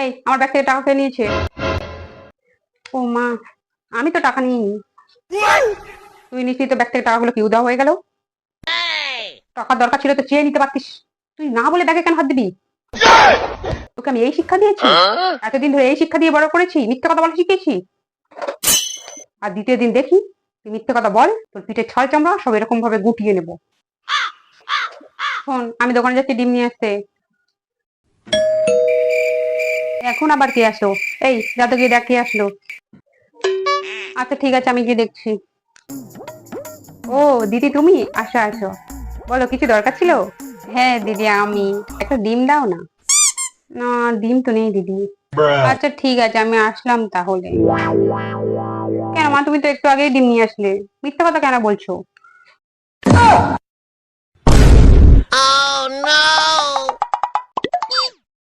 এই, আমার ব্যাগ থেকে টাকা কে নিয়েছে। ও মা, আমি তো টাকা নিইনি। তুই নিশ্চয়ই তো ব্যাগ থেকে টাকাগুলো কি উদা হয়ে গেল? টাকার দরকার ছিল তো চেয়ে নিতে পারতিস। তুই না বলে ব্যাগে কেন হাত দিবি? তোকে আমি এই শিক্ষা দিয়েছি। এতদিন ধরে এই শিক্ষা দিয়ে বড় করেছি, মিথ্যে কথা বলা শিখেছি আর দ্বিতীয় দিন দেখি, তুই মিথ্যে কথা বল, তোর পিঠে ছাল চামড়া সব এরকম ভাবে গুটিয়ে নেব। শোন, আমি দোকানে যাচ্ছি, ডিম নিয়ে আসতে। এখন আবার কে আসলো? এই যা তো গিয়ে দেখ কে আসলো? আচ্ছা ঠিক আছে আমি গিয়ে দেখছি। ও দিদি তুমি? আসো আসো বলো কিছু দরকার ছিল? হ্যাঁ দিদি আমি। একটা ডিম দাও না? না ডিম তো নেই দিদি। আচ্ছা ঠিক আছে আমি আসলাম তাহলে। কেন মা তুমি তো একটু আগেই ডিম নিয়ে আসলে। মিথ্যা কথা কেন বলছো!